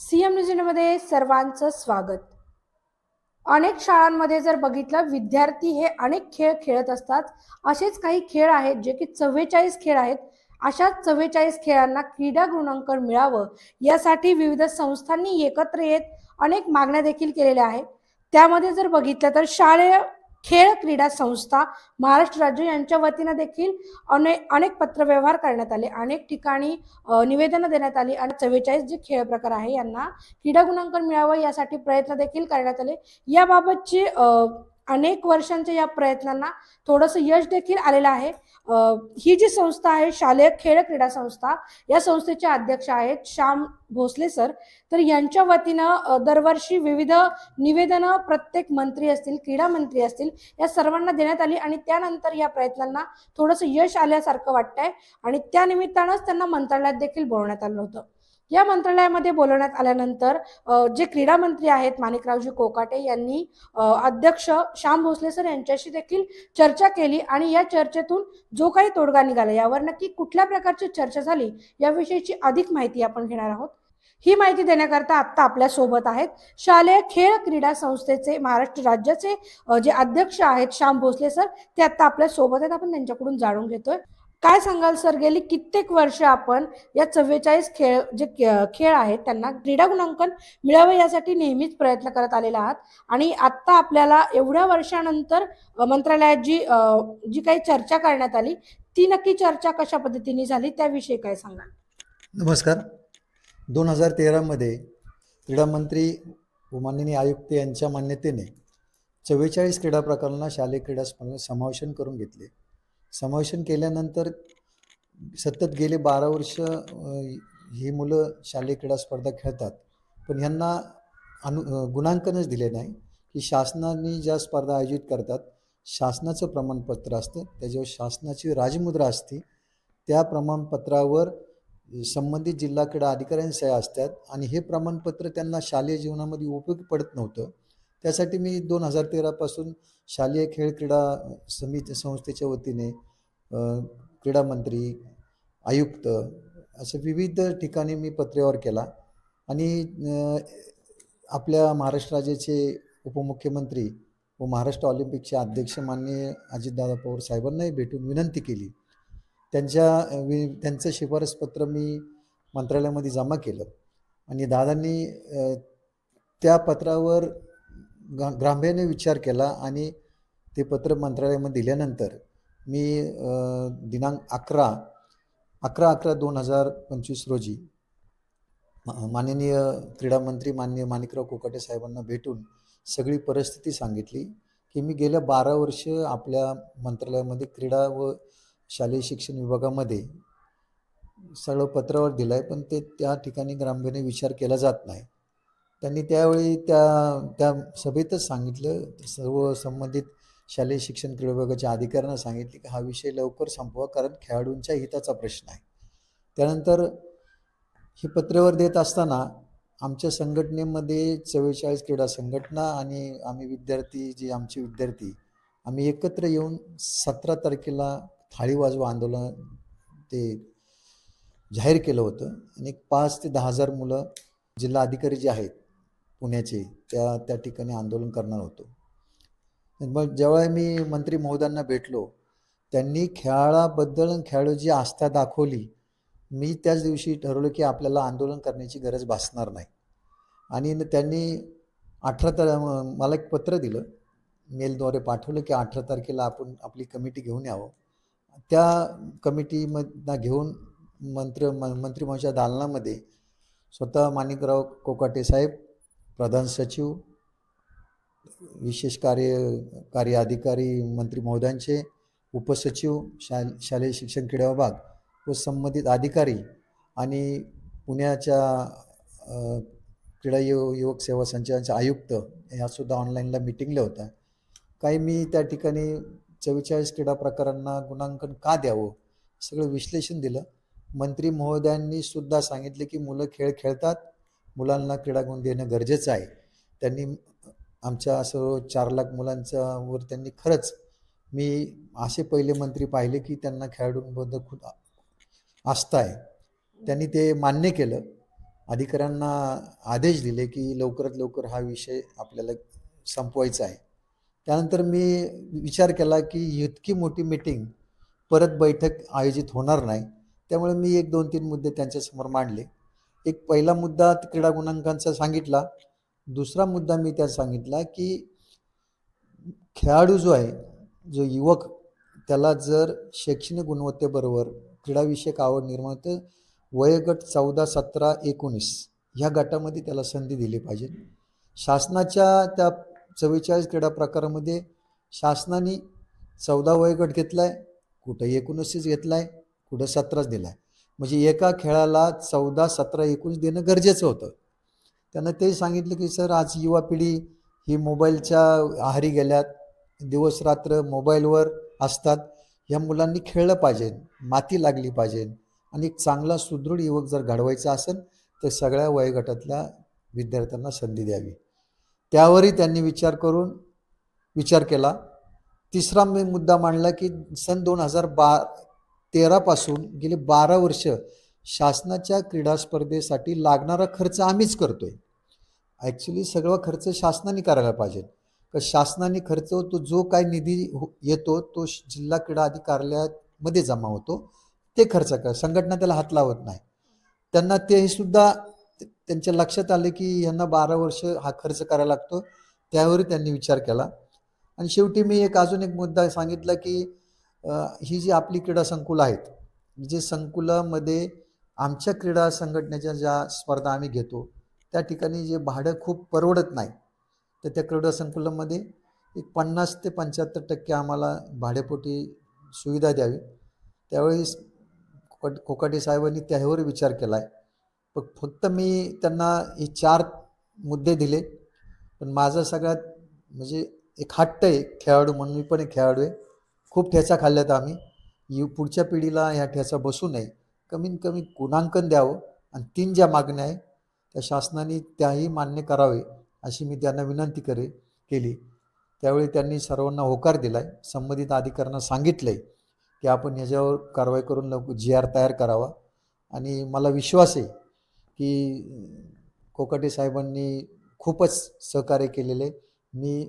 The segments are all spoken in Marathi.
सीएम न्यूजमध्ये सर्वांचं स्वागत. अनेक शाळांमध्ये जर बघितलं विद्यार्थी हे अनेक खेळ खेळत असतात. असेच काही खेळ आहेत जे की चव्वेचाळीस खेळ आहेत. अशाच चव्वेचाळीस खेळांना क्रीडा गुणांकन मिळावं यासाठी विविध संस्थांनी एकत्र येत अनेक मागण्या देखील केलेल्या आहेत. त्यामध्ये जर बघितलं तर शालेय खेळ क्रीडा संस्था महाराष्ट्र राज्य यांच्या वतीनं देखील अनेक अनेक पत्रव्यवहार करण्यात आले. अनेक ठिकाणी निवेदनं देण्यात आली आणि चव्वेचाळीस जे खेळ प्रकार आहे यांना क्रीडा गुणांकन मिळावं यासाठी प्रयत्न देखील करण्यात आले. याबाबतचे अनेक वर्षांच्या या प्रयत्नांना थोडंसं यश देखील आलेलं आहे. ही जी संस्था आहे शालेय खेळ क्रीडा संस्था या संस्थेचे अध्यक्ष आहेत श्याम भोसले सर. तर यांच्या वतीनं दरवर्षी विविध निवेदनं प्रत्येक मंत्री असतील क्रीडा मंत्री असतील या सर्वांना देण्यात आली आणि त्यानंतर या प्रयत्नांना थोडंसं यश आल्यासारखं वाटतंय आणि त्या निमित्तानंच त्यांना मंत्रालयात देखील बोलवण्यात आलं होतं. या मंत्रालयामध्ये बोलवण्यात आल्यानंतर जे क्रीडा मंत्री आहेत माणिकरावजी कोकाटे यांनी अध्यक्ष श्याम भोसले सर यांच्याशी देखील चर्चा केली आणि या चर्चेतून जो काही तोडगा निघाला यावर नक्की कुठल्या प्रकारची चर्चा झाली याविषयीची अधिक माहिती आपण घेणार आहोत. ही माहिती देण्याकरता आत्ता आपल्यासोबत आहेत शालेय खेळ क्रीडा संस्थेचे महाराष्ट्र राज्याचे जे अध्यक्ष आहेत श्याम भोसले सर ते आता आपल्यासोबत आहेत. आपण त्यांच्याकडून जाणून घेतोय. काय सांगाल सर? गेली कित्येक वर्ष आपण या चव्वेचाळीस खेळ जे खेळ आहेत त्यांना क्रीडा गुणांकन मिळावं यासाठी नेहमीच प्रयत्न करत आलेला आहात. आणि आत्ता आपल्याला एवढ्या वर्षानंतर मंत्रालयात जी जी काही चर्चा करण्यात आली ती नक्की चर्चा कशा पद्धतीने झाली त्याविषयी काय सांगाल? नमस्कार. दोन हजार तेरामध्ये क्रीडामंत्री व माननीय आयुक्त यांच्या मान्यतेने चव्वेचाळीस क्रीडा प्रकारांना शालेय क्रीडा स्पर्धेत समावेशन करून घेतले. समावेशन केल्यानंतर सतत गेले बारा वर्ष ही मुलं शालेय क्रीडा स्पर्धा खेळतात. पण ह्यांना अनु गुणांकनच दिले नाही की शासनाने ज्या स्पर्धा आयोजित करतात शासनाचं प्रमाणपत्र असतं त्याच्यावर शासनाची राजमुद्रा असते त्या प्रमाणपत्रावर संबंधित जिल्हा क्रीडा अधिकाऱ्यांसह्या असतात आणि हे प्रमाणपत्र त्यांना शालेय जीवनामध्ये उपयोगी पडत नव्हतं. त्यासाठी मी दोन हजार तेरापासून शालेय खेळ क्रीडा समिती संस्थेच्या वतीने क्रीडा मंत्री आयुक्त असे विविध ठिकाणी मी पत्रव्यवहार केला. आणि आपल्या महाराष्ट्र राज्याचे उपमुख्यमंत्री व महाराष्ट्र ऑलिम्पिकचे अध्यक्ष माननीय अजितदादा पवार साहेबांनाही भेटून विनंती केली. त्यांच्या वि त्यांचं शिफारसपत्र मी मंत्रालयामध्ये जमा केलं. आणि दादांनी त्या पत्रावर गा विचार केला आणि ते पत्र मंत्रालयामध्ये दिल्यानंतर मी दिनांक अकरा अकरा अकरा दोन हजार पंचवीस रोजी माननीय क्रीडा मंत्री माननीय माणिकराव कोकाटे साहेबांना भेटून सगळी परिस्थिती सांगितली की मी गेल्या बारा वर्ष आपल्या मंत्रालयामध्ये क्रीडा व शालेय शिक्षण विभागामध्ये सगळं पत्रावर दिलं आहे पण ते त्या ठिकाणी गांभीर्याने विचार केला जात नाही. त्यांनी त्यावेळी त्या त्या सभेतच सांगितलं सर्व संबंधित शालेय शिक्षण क्रीडा विभागाच्या अधिकाऱ्यांना सांगितले की हा विषय लवकर संपवा कारण खेळाडूंच्या हिताचा प्रश्न आहे. त्यानंतर ही पत्रेवर देत असताना आमच्या संघटनेमध्ये चव्वेचाळीस क्रीडा संघटना आणि आम्ही विद्यार्थी जे आमचे विद्यार्थी आम्ही एकत्र येऊन सतरा तारखेला थाळी वाजवा आंदोलन ते जाहीर केलं होतं आणि पाच ते दहा हजार मुलं जिल्हा अधिकारी जे आहेत पुण्याचे त्या त्या ठिकाणी आंदोलन करणार होतो. मग जेव्हा मी मंत्री महोदयांना भेटलो त्यांनी खेळाबद्दल खेळाडूची आस्था दाखवली मी त्याच दिवशी ठरवलं की आपल्याला आंदोलन करण्याची गरज भासणार नाही. आणि न त्यांनी अठरा तार मला एक पत्र दिलं मेलद्वारे पाठवलं की अठरा तारखेला आपण आपली कमिटी घेऊन यावं. त्या कमिटीमधनं घेऊन मंत्र म मंत्री दालनामध्ये स्वतः माणिकराव कोकाटे साहेब प्रधान सचिव विशेष कार्य कार्य अधिकारी मंत्री महोदयांचे उपसचिव शा शालेय शिक्षण क्रीडा विभाग व संबंधित अधिकारी आणि पुण्याच्या क्रीडा यु युवक सेवा संचालनाचे आयुक्त ह्यासुद्धा ऑनलाईनला मिटिंगला होता काही मी त्या ठिकाणी चव्वेचाळीस क्रीडा प्रकारांना गुणांकन का द्यावं सगळं विश्लेषण दिलं. मंत्री महोदयांनी सुद्धा सांगितले की मुलं खेळ खेळतात मुलांना क्रीडा गुण देणं गरजेचं आहे. त्यांनी आमच्या सर्व चार लाख मुलांच्यावर त्यांनी खरंच मी असे पहिले मंत्री पाहिले की त्यांना खेळाडूंबद्दल खूप आस्था आहे. त्यांनी ते मान्य केलं. अधिकाऱ्यांना आदेश दिले की लवकरात लवकर हा विषय आपल्याला संपवायचा आहे. त्यानंतर मी विचार केला की इतकी मोठी मीटिंग परत बैठक आयोजित होणार नाही. त्यामुळे मी एक दोन तीन मुद्दे त्यांच्यासमोर मांडले. एक पहिला मुद्दा क्रीडा गुणांकांचा सांगितला. दुसरा मुद्दा मी त्यात सांगितला की खेळाडू जो आहे जो युवक त्याला जर शैक्षणिक गुणवत्तेबरोबर क्रीडाविषयक आवड निर्माण तर वयोगट चौदा सतरा एकोणीस ह्या गटामध्ये त्याला संधी दिली पाहिजे. शासनाच्या त्या चव्वेचाळीस क्रीडा प्रकारामध्ये शासनाने चौदा वयोगट घेतला आहे कुठं एकोणीसच घेतला आहे कुठं सतराच दिला आहे म्हणजे एका खेळाला चौदा सतरा एकोणीस देणं गरजेचं होतं. त्यांना ते सांगितलं की सर आज युवा पिढी ही मोबाईलच्या आहारी गेल्यात. दिवस रात्र मोबाईलवर असतात. या मुलांनी खेळलं पाहिजे. माती लागली पाहिजे. आणि एक चांगला सुदृढ युवक जर घडवायचा असेल तर सगळ्या वयोगटातल्या विद्यार्थ्यांना संधी द्यावी. त्यावरही त्यांनी विचार करून विचार केला. तिसरा मी मुद्दा मांडला की सन दोन हजार बा तेरापासून गेले बारा वर्ष शासनाच्या क्रीडा स्पर्धेसाठी लागणारा खर्च आम्हीच करतो आहे ॲक्च्युली सगळा खर्च शासनाने करायला पाहिजे. तर शासनाने खर्च होतो जो काय निधी हो- येतो तो जिल्हा क्रीडा अधिकार्यालयामध्ये जमा होतो ते खर्च कर संघटना त्याला हात लावत नाही. त्यांना ते सुद्धा त्यांच्या लक्षात आले की यांना बारा वर्ष हा खर्च करायला लागतो त्यावर त्यांनी विचार केला. आणि शेवटी मी एक अजून एक मुद्दा सांगितला की ही जी आपली क्रीडा संकुलं आहेत जे संकुलामध्ये आमच्या क्रीडा संघटनेच्या ज्या स्पर्धा आम्ही घेतो त्या ठिकाणी जे भाडं खूप परवडत नाही तर त्या क्रीडा संकुलामध्ये एक पन्नास ते पंच्याहत्तर टक्के आम्हाला भाडेपोटी सुविधा द्यावी. त्यावेळेस कोकट कोकाटे साहेबांनी त्यावर विचार केला आहे पण फक्त मी त्यांना हे चार मुद्दे दिले पण माझं सगळ्यात म्हणजे एक हट्ट आहे खेळाडू म्हणून मी पण एक खेळाडू आहे. खूप ठेचा खाल्ल्यात आम्ही. यु पुढच्या पिढीला ह्या ठेचा बसू नये. कमीत कमी गुणांकन द्यावं आणि तीन ज्या मागण्या आहे त्या शासनाने त्याही मान्य करावे अशी मी त्यांना विनंती करे केली त्यावेळी त्यांनी सर्वांना होकार दिला आहे संबंधित अधिकाऱ्यांना सांगितलं आहे की आपण ह्याच्यावर कारवाई करून लवकर जी आर तयार करावा आणि मला विश्वास आहे की कोकाटे साहेबांनी खूपच सहकार्य केलेले आहे. मी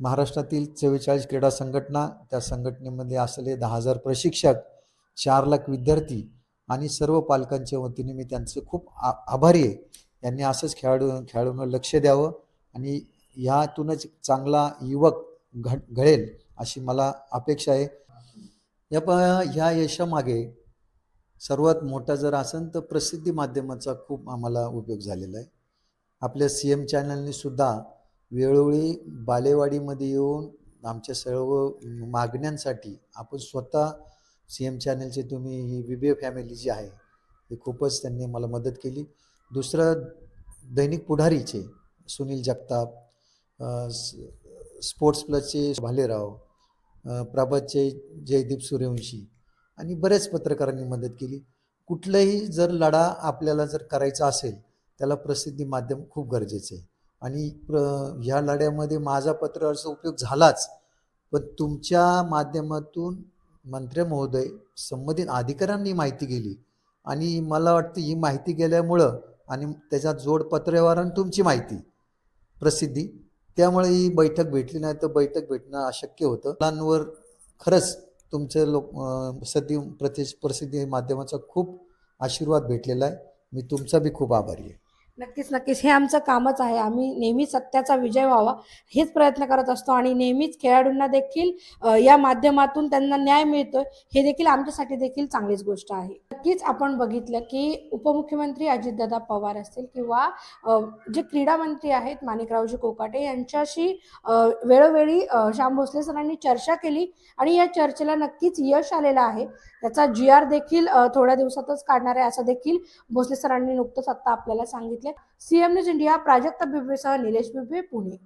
महाराष्ट्रातील चव्वेचाळीस क्रीडा संघटना त्या संघटनेमध्ये असलेले दहा हजार प्रशिक्षक चार लाख विद्यार्थी आणि सर्व पालकांच्या वतीने मी त्यांचं खूप आ आभारी आहे. यांनी असंच खेळाडू खेळाडूंना लक्ष द्यावं आणि ह्यातूनच चांगला युवक घड घडेल अशी मला अपेक्षा आहे. या प ह्या यशामागे सर्वात मोठा जर असेल तर प्रसिद्धी माध्यमाचा खूप आम्हाला उपयोग झालेला आहे. आपल्या सी एम चॅनलने सुद्धा वेळोवेळी बालेवाडीमध्ये येऊन आमच्या सर्व मागण्यांसाठी आपण स्वतः सी एम चॅनलचे तुम्ही ही विबे फॅमिली जी आहे ही खूपच त्यांनी मला मदत केली. दुसरं दैनिक पुढारीचे सुनील जगताप स्पोर्ट्स प्लसचे भालेराव प्रभातचे जयदीप सूर्यवंशी आणि बरेच पत्रकारांनी मदत केली. कुठलाही जर लढा आपल्याला जर करायचा असेल त्याला प्रसिद्धी माध्यम खूप गरजेचं आहे. आणि प्र ह्या लढ्यामध्ये माझा पत्रकाराचा उपयोग झालाच पण तुमच्या माध्यमातून मंत्री महोदय संबंधित अधिकाऱ्यांनी माहिती गेली. आणि मला वाटतं ही माहिती गेल्यामुळं आणि त्याच्या जोड आणि तुमची माहिती प्रसिद्धी त्यामुळे ही बैठक भेटली नाही तर बैठक भेटणं अशक्य होतं. मुलांवर खरंच तुमचं लोक सदी प्रति प्रसिद्धी माध्यमाचा खूप आशीर्वाद भेटलेला आहे. मी तुमचा बी खूप आभारी आहे. नक्कीच नक्कीच. हे आमचं कामच आहे. आम्ही नेहमी सत्याचा विजय व्हावा हेच प्रयत्न करत असतो. आणि नेहमीच खेळाडूंना देखील या माध्यमातून त्यांना न्याय मिळतोय. हे देखील आमच्यासाठी देखील चांगलीच गोष्ट आहे. नक्कीच आपण बघितलं की उपमुख्यमंत्री अजितदादा पवार असतील किंवा जे क्रीडा मंत्री आहेत माणिकरावजी कोकाटे यांच्याशी वेळोवेळी श्याम भोसले सरांनी चर्चा केली. आणि या चर्चेला नक्कीच यश आलेलं आहे. त्याचा जी आर देखील थोड्या दिवसातच काढणार आहे असं देखील भोसले सरांनी नुकतंच आत्ता आपल्याला सांगितलं. सांगितलं सीएम न्यूज इंडिया प्राजक्त बिबवेसह निलेश बिबवे पुणे.